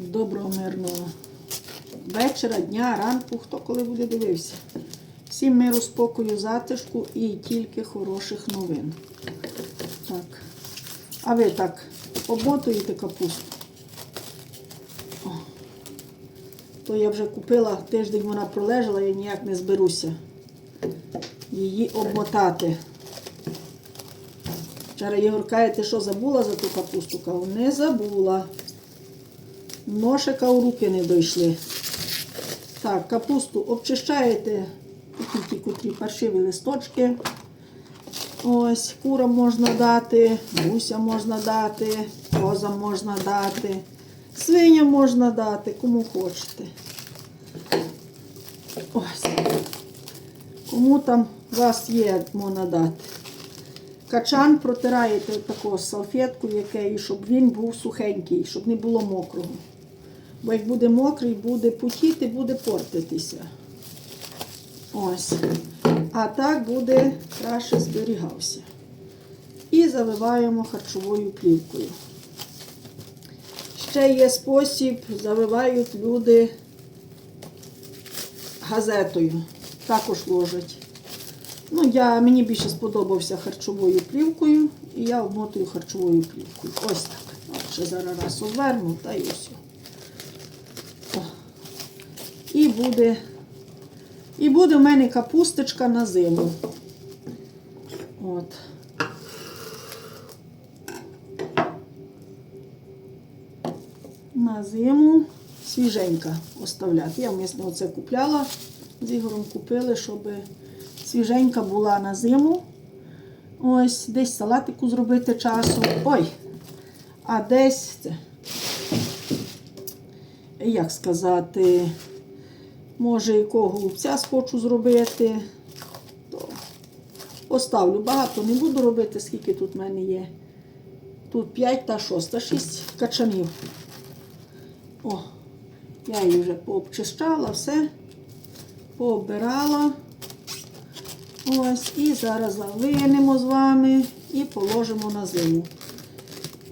Доброго мирного вечора, дня, ранку, хто коли буде дивився. Всім миру, спокою, затишку і тільки хороших новин. Так. А ви так обмотуєте капусту? О. То я вже купила, тиждень вона пролежала, я ніяк не зберуся її обмотати. Вчора Ігор каже, що забула за ту капусту? Кажу, не забула. Ношика у руки не дійшли. Так, капусту обчищаєте, такі котрі паршиві листочки. Ось, курам можна дати, гусям можна дати, козам можна дати, свиням можна дати, кому хочете. Ось. Кому там у вас є, можна дати. Качан протираєте такою салфеткою, який, щоб він був сухенький, щоб не було мокрого. Бо як буде мокрий, буде путіти, буде портитися. Ось. А так буде краще зберігався. І завиваємо харчовою плівкою. Ще є спосіб, завивають люди газетою. Також ложать. Ну, я, мені більше сподобався харчовою плівкою, і я обмотую харчовою плівкою. Ось так. Ще зараз раз обверну, та й ось. О. І буде, і буде в мене капусточка на зиму. От. На зиму свіженька оставляти. Я місно оце купляла. З Ігорем купили, щоб свіженька була на зиму. Ось, десь салатику зробити часу. Ой! А десь як сказати, може, якого голубця схочу зробити, то поставлю. Багато не буду робити, скільки тут в мене є. Тут 5 та 6, та 6 качанів. О, я її вже пообчищала, все, пообирала. Ось, і зараз завинемо з вами і положимо на зиму.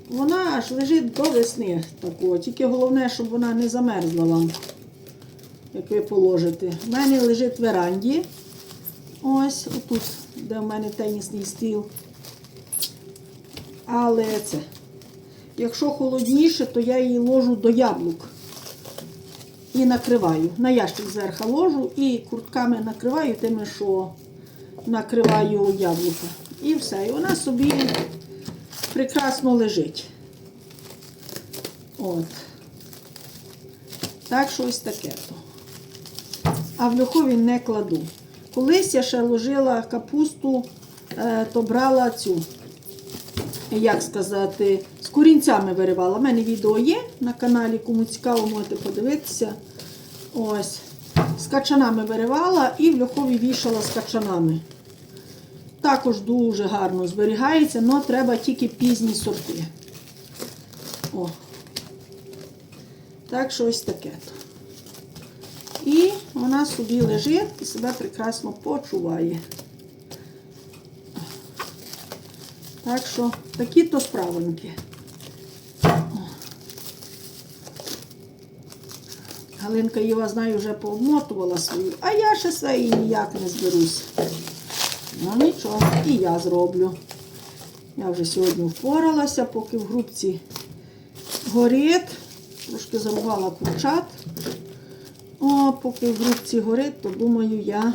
Вона аж лежить до весни такого. Тільки головне, щоб вона не замерзла вам, як ви положите. У мене лежить в веранді. Ось, отут, де в мене тенісний стіл. Але це, якщо холодніше, то я її ложу до яблук і накриваю. На ящик зверху ложу і куртками накриваю тими, що накриваю яблука. І все. І вона собі прекрасно лежить. От. Так що ось таке то. А в льохові не кладу. Колись я ще ложила капусту, е, то брала цю, як сказати, з корінцями виривала. У мене відео є на каналі, кому цікаво, можете подивитися. Ось. З качанами виривала і в льохові вішала з качанами. Також дуже гарно зберігається, але треба тільки пізні сорти. О. Так що ось таке. І вона собі лежить і себе прекрасно почуває. Так що такі то справоньки. Галинка Єва, знаю, вже пообмотувала свою, а я ще своєї ніяк не зберусь. Ну нічого, і я зроблю. Я вже сьогодні впоралася, поки в грубці горить. Трошки зарубала курчат. О, поки в грубці горить, то думаю, я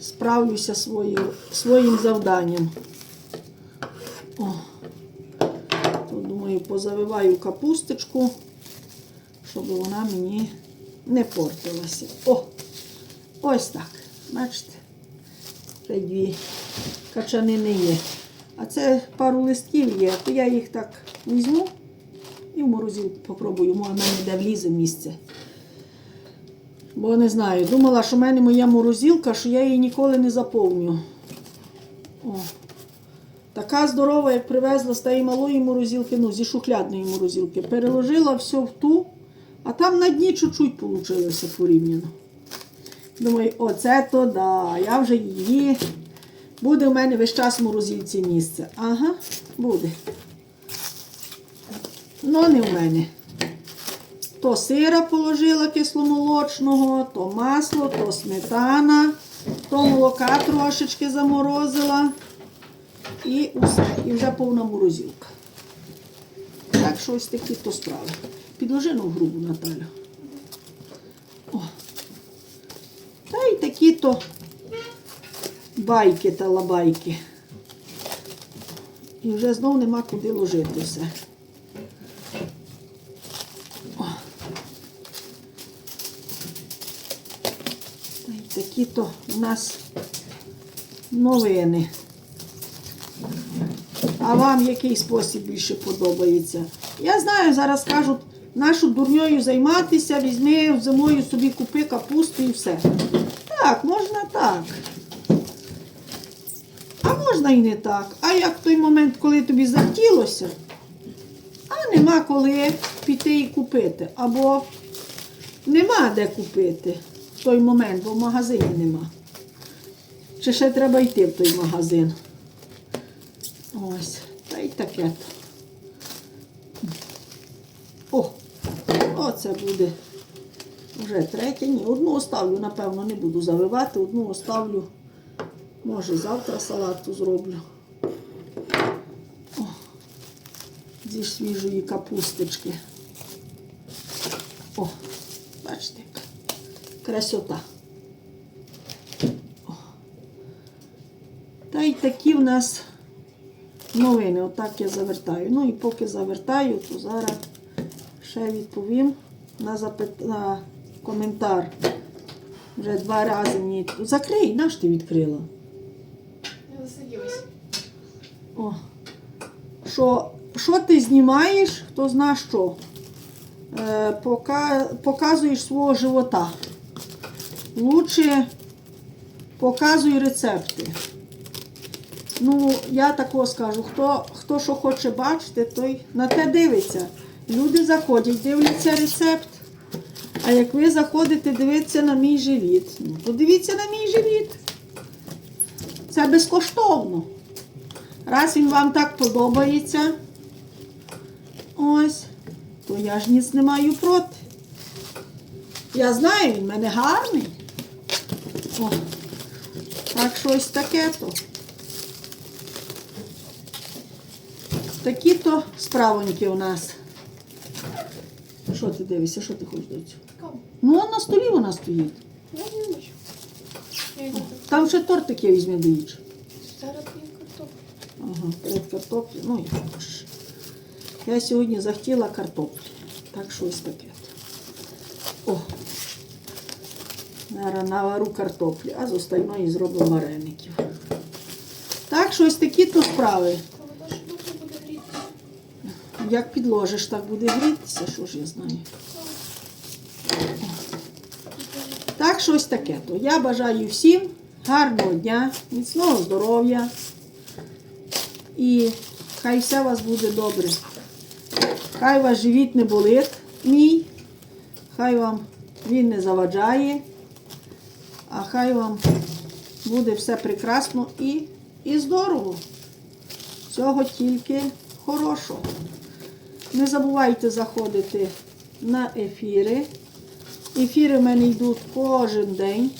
справлюся свою, своїм завданням. О, то, думаю, позавиваю капусточку, щоб вона мені не портилася. О, ось так. Бачите? Це дві качанини є. А це пару листків є, то я їх так візьму і в морозилку попробую, може в мене де влізе місце. Бо не знаю, думала, що в мене моя морозилка, що я її ніколи не заповню. О. Така здорова, як привезла з тієї малої морозилки, ну, зі шухлядної морозилки. Переложила все в ту, а там на дні чуть-чуть вийшло порівняно. Думаю, оце то да, я вже її. Буде в мене весь час в морозильці місце. Ага, буде. Ну, не в мене. То сира положила кисломолочного, то масло, то сметана, то молока трошечки заморозила. І усе. І вже повна морозилка. Так що ось такі то справи. Підложи ну грубу Наталю. О. Та й такі то байки та лабайки. І вже знов нема куди ложити все. О. Та й такі то у нас новини. А вам який спосіб більше подобається? Я знаю, зараз кажуть, нашу дурньою займатися, візьми зимою собі купи капусту і все. Так, можна так. А можна і не так. А як в той момент, коли тобі захотілося, а нема коли піти і купити. Або нема де купити в той момент, бо в магазині нема. Чи ще треба йти в той магазин? Ось, та й таке. О, оце буде вже третє. Ні, одну оставлю, напевно, не буду завивати, одну оставлю. Може, завтра салату зроблю. О, зі свіжої капусточки. О, бачите, яка красота. Та й такі в нас новини. Отак я завертаю. Ну і поки завертаю, то зараз ще відповім на, запит... на коментар. Вже два рази мені. Закрий, наш ти відкрила. Я засадилась. О. Що, що ти знімаєш, хто зна що? Е, пока, показуєш свого живота. Лучше показуй рецепти. Ну, я такого скажу, хто, хто що хоче бачити, той на те дивиться. Люди заходять, дивляться рецепт. А як ви заходите дивитися на мій живіт, ну, то дивіться на мій живіт. Це безкоштовно. Раз він вам так подобається, ось, то я ж ніц не маю проти. Я знаю, він в мене гарний. О, так щось таке то. Такі то справоньки у нас. Що ти дивишся, що ти хочеш доцю? Кому? Ну, а на столі вона стоїть. Я не бачу. Там ще тортик я візьми доїж. Зараз картоплю. Ага, перед картоплі. Ну, як ж. Я сьогодні захотіла картоплі. Так що ось таке. О. Навару картоплі, а з остальної зробимо вареників. Так що ось такі то справи. Як підложиш, так буде грітися, що ж я знаю. Так, щось таке. То я бажаю всім гарного дня, міцного здоров'я. І хай все у вас буде добре. Хай ваш живіт не болить мій, хай вам він не заваджає, а хай вам буде все прекрасно і, і здорово. Всього тільки хорошого. Не забувайте заходити на ефіри. Ефіри в мене йдуть кожен день.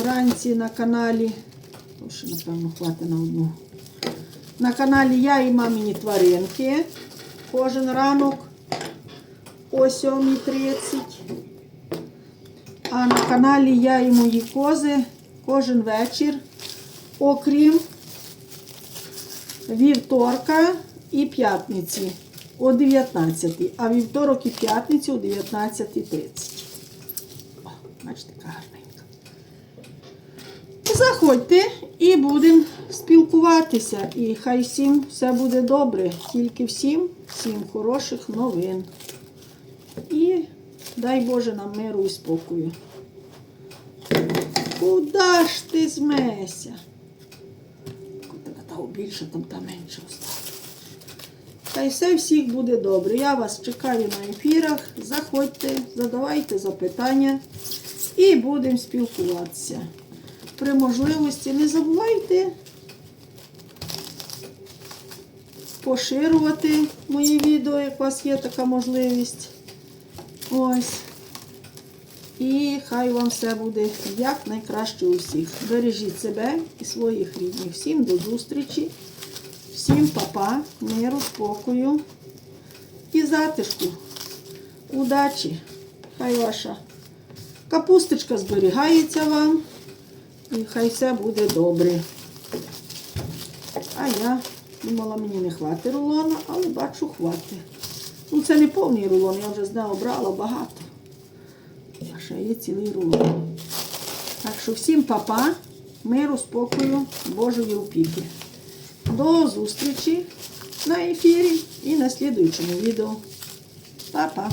Вранці на каналі. ще, напевно, хватить на одну. На каналі Я і мамині тваринки. Кожен ранок о 7.30. А на каналі Я і мої кози кожен вечір, окрім вівторка і п'ятниці о 19, а вівторок і п'ятницю о 19.30. О, бачите, яка гарненька. Заходьте і будемо спілкуватися. І хай всім все буде добре. Тільки всім, всім хороших новин. І дай Боже нам миру і спокою. Куда ж ти змеся? Та більше, там та менше. Та й все всіх буде добре. Я вас чекаю на ефірах. Заходьте, задавайте запитання і будемо спілкуватися. При можливості не забувайте поширювати мої відео, як у вас є така можливість. Ось. І хай вам все буде як найкраще у всіх. Бережіть себе і своїх рідних. Всім до зустрічі, всім папа, миру, спокою і затишку. Удачі! Хай ваша капусточка зберігається вам. І хай все буде добре. А я думала, мені не хватить рулона, але бачу, хватить. Ну, це не повний рулон, я вже з нього брала багато. А ще є цілий рулон. Так що всім папа, миру, спокою, Божої опіки. До зустрічі на ефірі і на слідуючому відео. Па-па!